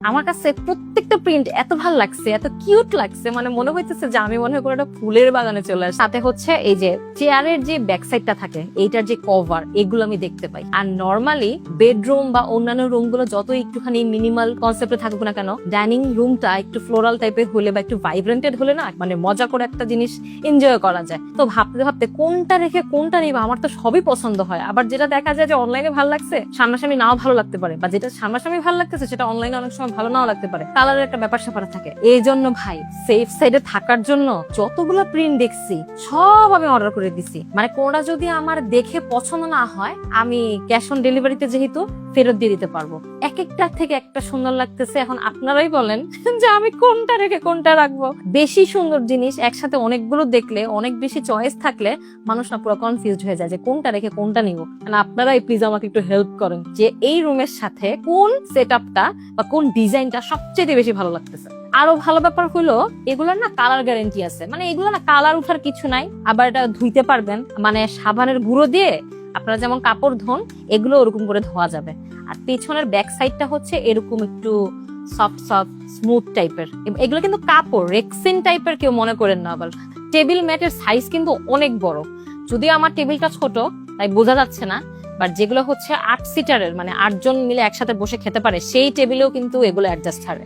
আমার কাছে প্রত্যেকটা প্রিন্ট এত ভালো লাগছে, এত কিউট লাগছে মানে মনে হইতেছে যে আমি মনে হয় একটা ফুলের বাগানে চলে আসি সাথে হচ্ছে এই যে চেয়ারের যে ব্যাক সাইডটা থাকে, এইটার যে কভার এগুলো আমি দেখতে পাই। আর নর্মালি বেডরুম বা অন্যান্য রুমগুলো যত একটুখানি মিনিমাল কনসেপ্টে থাকুক না কেন ডাইনিং রুমটা একটু ফ্লোরাল টাইপের হলে বা একটু ভাইব্রেন্টেড হলে না মানে মজা করে একটা জিনিস এনজয় করা যায়। তো ভাবতে ভাবতে কোনটা রেখে কোনটা নিবা, আমার তো সবই পছন্দ হয়। আবার যেটা দেখা যায় যে অনলাইনে ভালো লাগছে, সামনাসামনি নাও ভালো লাগতে পারে, বা যেটা সামনাসামনি ভালো লাগতেছে, সেটা অনলাইনে অনেক সময় ভালো নাও লাগতে পারে। কালারের একটা ব্যাপার স্যাপার থাকে। এই জন্য ভাই সেফ সাইডে থাকার জন্য যতগুলো প্রিন্ট দেখছি, সব আমি অর্ডার করে দিছি। মানে কোনটা যদি আমার দেখে পছন্দ না হয়, আমি ক্যাশ অন ডেলিভারিতে যেহেতু ফেরত দিয়ে দিতে পারব। এক একটা থেকে একটা সুন্দর লাগতেছে। এখন আপনারাই বলেন যে আমি কোনটা রেখে কোনটা রাখব। বেশি সুন্দর জিনিস একসাথে অনেকগুলো দেখলে, অনেক বেশি চয়েস থাকলে মানুষ না পুরো কনফিউজ হয়ে যায় যে কোনটা রেখে কোনটা নিব। মানে আপনারাই প্লিজ আমাকে একটু হেল্প করেন যে এই রুমের সাথে কোন সেট বা কোন ডিজাইনটা সবচেয়ে বেশি ভালো লাগতেছে। আরও ভালো ব্যাপার হলো, এগুলোর না কালার গ্যারেন্টি আছে। মানে এগুলো না কালার উঠার কিছু নাই, আবার এটা ধুইতে পারবেন। মানে সাবানের গুঁড়ো দিয়ে আপনারা যেমন কাপড় ধোন, এগুলো ওরকম করে ধোয়া যাবে। আর পেছনের ব্যাক সাইডটা হচ্ছে এরকম একটু সফট সফট স্মুথ টাইপের এগুলো কিন্তু কাপড় রেক্সিন টাইপের কেউ মনে করেন না আবার। টেবিল ম্যাটের সাইজ কিন্তু অনেক বড়। যদিও আমার টেবিলটা ছোট, তাই বোঝা যাচ্ছে না। বাট যেগুলো হচ্ছে আট সিটারের মানে আটজন মিলে একসাথে বসে খেতে পারে, সেই টেবিলেও কিন্তু এগুলো অ্যাডজাস্ট হারে